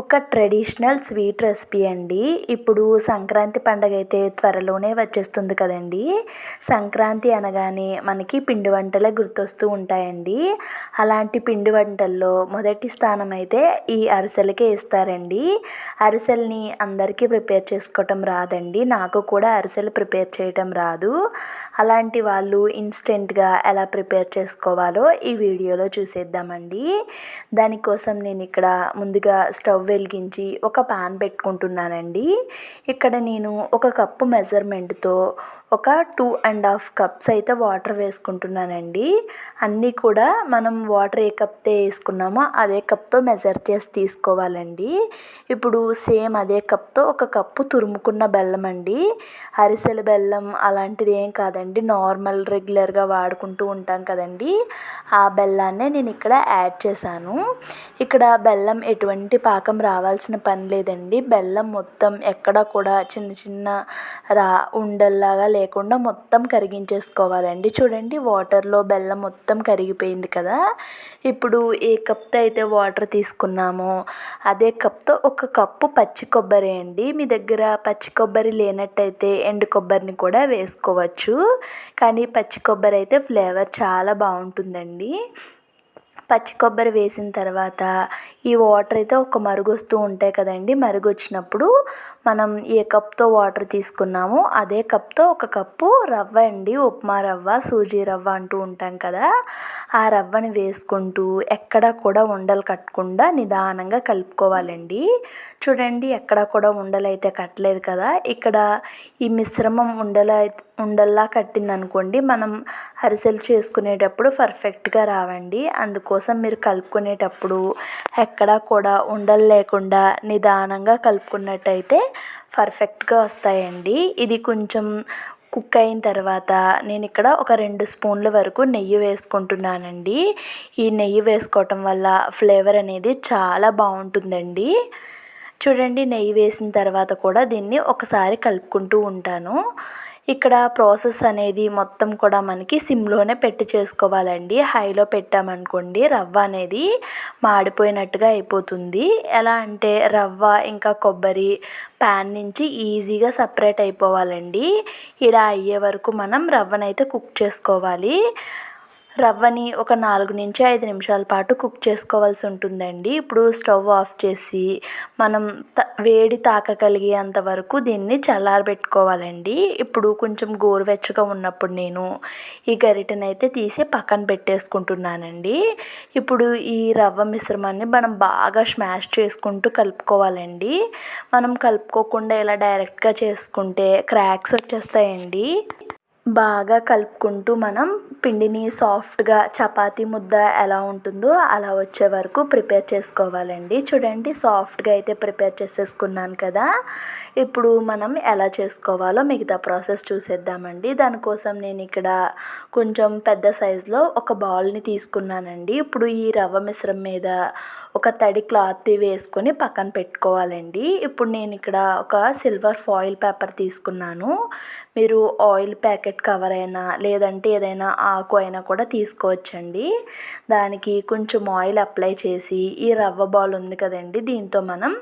ఒక traditional sweet recipe అండి. ఇప్పుడు సంక్రాంతి పండగ అయితే త్వరలోనే వచ్చేస్తుంది కదండి. సంక్రాంతి అనగానే మనకి పిండి వంటలే గుర్తొస్తూ ఉంటాయండి. అలాంటి పిండి వంటల్లో మొదటి స్థానం అయితే ఈ అరిసెలకే ఇస్తారండి అరిసెల్ని అందరికీ ప్రిపేర్ చేసుకోవటం రాదండి. నాకు కూడా అరిసెలు ప్రిపేర్ చేయటం రాదు. అలాంటి వాళ్ళు ఇన్స్టెంట్గా ఎలా ప్రిపేర్ చేసుకోవాలో ఈ వీడియోలో చూసేద్దామండి. దానికోసం నేను ఇక్కడ ముందుగా స్టవ్ వెలిగించి ఒక పాన్ పెట్టుకుంటున్నానండి. ఇక్కడ నేను ఒక కప్పు మెజర్మెంట్తో ఒక టూ అండ్ హాఫ్ కప్స్ అయితే వాటర్ వేసుకుంటున్నానండి. అన్నీ కూడా మనం వాటర్ ఏ కప్తో వేసుకున్నామో అదే కప్తో మెజర్ చేసి తీసుకోవాలండి. ఇప్పుడు సేమ్ అదే కప్తో ఒక కప్పు తురుముకున్న బెల్లం అండి. అరిసెల బెల్లం అలాంటిది ఏం కాదండి. నార్మల్ రెగ్యులర్గా వాడుకుంటూ ఉంటాం కదండి. ఆ బెల్లాన్నే నేను ఇక్కడ యాడ్ చేశాను. ఇక్కడ బెల్లం ఎటువంటి పాకం రావాల్సిన పని లేదండి. బెల్లం మొత్తం ఎక్కడ కూడా చిన్న చిన్న రా ఉండల్లాగా లేకుండా మొత్తం కరిగించేసుకోవాలండి. చూడండి వాటర్లో బెల్లం మొత్తం కరిగిపోయింది కదా. ఇప్పుడు ఏ కప్తో అయితే వాటర్ తీసుకున్నామో అదే కప్తో ఒక కప్పు పచ్చి కొబ్బరి అండి. మీ దగ్గర పచ్చి కొబ్బరి లేనట్టయితే ఎండు కొబ్బరిని కూడా వేసుకోవచ్చు. కానీ పచ్చి కొబ్బరి అయితే ఫ్లేవర్ చాలా బాగుంటుందండి. పచ్చి కొబ్బరి వేసిన తర్వాత ఈ వాటర్ అయితే ఒక మరుగు వస్తూ ఉంటాయి కదండి. మరుగు వచ్చినప్పుడు మనం ఏ కప్తో వాటర్ తీసుకున్నామో అదే కప్తో ఒక కప్పు రవ్వ అండి. ఉప్మా రవ్వ సూజీ రవ్వ అంటూ ఉంటాం కదా. ఆ రవ్వని వేసుకుంటూ ఎక్కడ కూడా ఉండలు కట్టకుండా నిదానంగా కలుపుకోవాలండి. చూడండి ఎక్కడ కూడా ఉండలు అయితే కట్టలేదు కదా. ఇక్కడ ఈ మిశ్రమం ఉండలు ఉండల్లా కట్టిందనుకోండి మనం అరిసెలు చేసుకునేటప్పుడు పర్ఫెక్ట్గా రావండి. అందుకోసం మీరు కలుపుకునేటప్పుడు ఎక్కడా కూడా ఉండలు లేకుండా నిదానంగా కలుపుకున్నట్టయితే పర్ఫెక్ట్గా వస్తాయండి. ఇది కొంచెం కుక్ అయిన తర్వాత నేను ఇక్కడ ఒక రెండు స్పూన్ల వరకు నెయ్యి వేసుకుంటున్నానండి. ఈ నెయ్యి వేసుకోవటం వల్ల ఫ్లేవర్ అనేది చాలా బాగుంటుందండి. చూడండి నెయ్యి వేసిన తర్వాత కూడా దీన్ని ఒకసారి కలుపుకుంటూ ఉంటాను. ఇక్కడ ప్రాసెస్ అనేది మొత్తం కూడా మనకి సిమ్లోనే పెట్టి చేసుకోవాలండి. హైలో పెట్టామనుకోండి రవ్వ అనేది మాడిపోయినట్టుగా అయిపోతుంది. ఎలా అంటే రవ్వ ఇంకా కొబ్బరి ప్యాన్ నుంచి ఈజీగా సపరేట్ అయిపోవాలండి. ఇలా అయ్యే వరకు మనం రవ్వనైతే కుక్ చేసుకోవాలి. రవ్వని ఒక నాలుగు నుంచి ఐదు నిమిషాల పాటు కుక్ చేసుకోవాల్సి ఉంటుందండి. ఇప్పుడు స్టవ్ ఆఫ్ చేసి మనం త వేడి తాకగలిగేంత వరకు దీన్ని చల్లారబెట్టుకోవాలండి. ఇప్పుడు కొంచెం గోరువెచ్చగా ఉన్నప్పుడు నేను ఈ గరిటనైతే తీసి పక్కన పెట్టేసుకుంటున్నానండి. ఇప్పుడు ఈ రవ్వ మిశ్రమాన్ని మనం బాగా స్మాష్ చేసుకుంటూ కలుపుకోవాలండి. మనం కలుపుకోకుండా ఇలా డైరెక్ట్గా చేసుకుంటే క్రాక్స్ వచ్చేస్తాయండి. బాగా కలుపుకుంటూ మనం పిండిని సాఫ్ట్గా చపాతీ ముద్ద ఎలా ఉంటుందో అలా వచ్చే వరకు ప్రిపేర్ చేసుకోవాలండి. చూడండి సాఫ్ట్గా అయితే ప్రిపేర్ చేసేసుకున్నాను కదా. ఇప్పుడు మనం ఎలా చేసుకోవాలో మిగతా ప్రాసెస్ చూసేద్దామండి. దానికోసం నేను ఇక్కడ కొంచెం పెద్ద సైజులో ఒక బౌల్ని తీసుకున్నానండి. ఇప్పుడు ఈ రవ్వ మిశ్రం మీద ఒక తడి క్లాత్ వేసుకొని పక్కన పెట్టుకోవాలండి. ఇప్పుడు నేను ఇక్కడ ఒక సిల్వర్ ఫాయిల్ పేపర్ తీసుకున్నాను. మీరు ఆయిల్ ప్యాకెట్ కవర్ అయినా లేదంటే ఏదైనా ఆకు అయినా కూడా తీసుకోవచ్చండి. దానికి కొంచెం ఆయిల్ అప్లై చేసి ఈ రవ్వ బాల్ ఉంది కదండి దీంతో మనం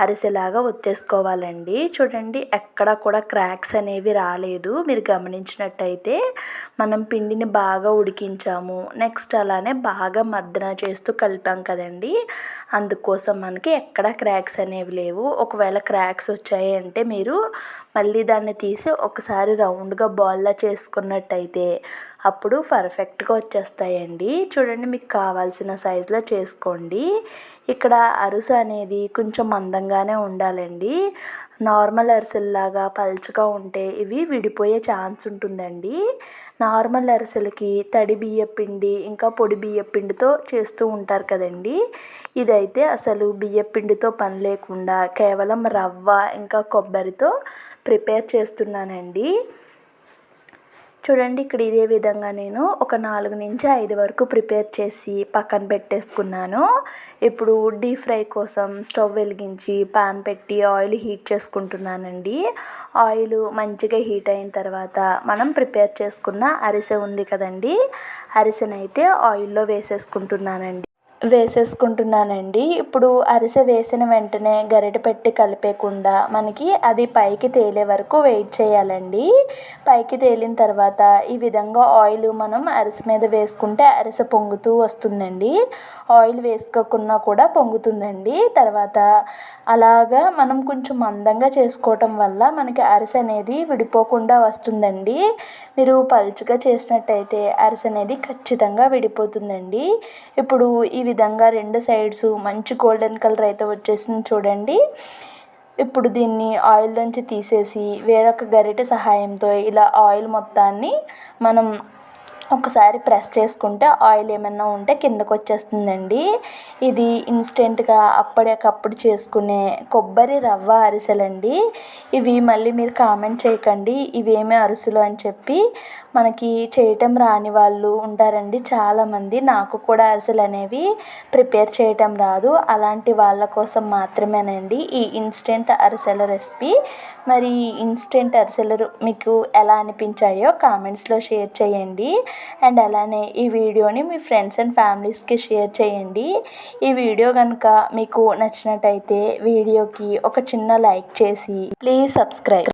అరిసెలాగా ఒత్తేసుకోవాలండి. చూడండి ఎక్కడ కూడా క్రాక్స్ అనేవి రాలేదు. మీరు గమనించినట్టయితే మనం పిండిని బాగా ఉడికించాము. నెక్స్ట్ అలానే బాగా మర్దన చేస్తూ కలిపాం కదండి. అందుకోసం మనకి ఎక్కడ క్రాక్స్ అనేవి లేవు. ఒకవేళ క్రాక్స్ వచ్చాయి అంటే మీరు మళ్ళీ దాన్ని తీసి ఒకసారి రౌండ్గా బాల్లా చేసుకున్నట్టయితే అప్పుడు పర్ఫెక్ట్గా వచ్చేస్తాయండి. చూడండి మీకు కావాల్సిన సైజులో చేసుకోండి. ఇక్కడ అరుసు అనేది కొంచెం మందంగానే ఉండాలండి. నార్మల్ అరిసెల్లాగా పల్చగా ఉంటే ఇవి విడిపోయే ఛాన్స్ ఉంటుందండి. నార్మల్ అరిసెలకి తడి బియ్యపిండి ఇంకా పొడి బియ్యపిండితో చేస్తూ ఉంటారు కదండి. ఇదైతే అసలు బియ్యపిండితో పని లేకుండా కేవలం రవ్వ ఇంకా కొబ్బరితో ప్రిపేర్ చేస్తున్నానండి. చూడండి ఇక్కడ ఇదే విధంగా నేను ఒక నాలుగు నుంచి ఐదు వరకు ప్రిపేర్ చేసి పక్కన పెట్టేసుకున్నాను. ఇప్పుడు డీప్ ఫ్రై కోసం స్టవ్ వెలిగించి పాన్ పెట్టి ఆయిల్ హీట్ చేసుకుంటున్నానండి. ఆయిల్ మంచిగా హీట్ అయిన తర్వాత మనం ప్రిపేర్ చేసుకున్న అరిసె ఉంది కదండి అరిసెనైతే ఆయిల్లో వేసేసుకుంటున్నానండి. వేసేసుకుంటున్నానండి. ఇప్పుడు అరిసె వేసిన వెంటనే గరిటె పెట్టి కలిపేయకుండా మనకి అది పైకి తేలే వరకు వెయిట్ చేయాలండి. పైకి తేలిన తర్వాత ఈ విధంగా ఆయిల్ మనం అరిసె మీద వేసుకుంటే అరిసె పొంగుతూ వస్తుందండి. ఆయిల్ వేసుకోకున్నా కూడా పొంగుతుందండి. తర్వాత అలాగా మనం కొంచెం మందంగా చేసుకోవటం వల్ల మనకి అరిసె అనేది విడిపోకుండా వస్తుందండి. మీరు పలుచగా చేసినట్టయితే అరిసె అనేది ఖచ్చితంగా విడిపోతుందండి. ఇప్పుడు ఈ విధంగా రెండు సైడ్స్ మంచి గోల్డెన్ కలర్ అయితే వచ్చేసింది చూడండి. ఇప్పుడు దీన్ని ఆయిల్లోంచి తీసేసి వేరొక గరిటె సహాయంతో ఇలా ఆయిల్ మొత్తాన్ని మనం ఒకసారి ప్రెస్ చేసుకుంటే ఆయిల్ ఏమైనా ఉంటే కిందకు వచ్చేస్తుందండి. ఇది ఇన్స్టెంట్గా అప్పటికప్పుడు చేసుకునే కొబ్బరి రవ్వ అరిసెలండి. ఇవి మళ్ళీ మీరు కామెంట్ చేయకండి. ఇవేమి అరిసెలు అని చెప్పి మనకి చేయటం రాని వాళ్ళు ఉంటారండి చాలామంది. నాకు కూడా అరిసెలు అనేవి ప్రిపేర్ చేయటం రాదు. అలాంటి వాళ్ళ కోసం మాత్రమేనండి ఈ ఇన్స్టెంట్ అరిసెల రెసిపీ. మరి ఇన్స్టెంట్ అరిసెలు మీకు ఎలా అనిపించాయో కామెంట్స్లో షేర్ చేయండి. అండ్ అలానే ఈ వీడియోని మీ ఫ్రెండ్స్ అండ్ ఫ్యామిలీస్కి షేర్ చేయండి. ఈ వీడియో కనుక మీకు నచ్చినట్టయితే వీడియోకి ఒక చిన్న లైక్ చేసి ప్లీజ్ సబ్స్క్రైబ్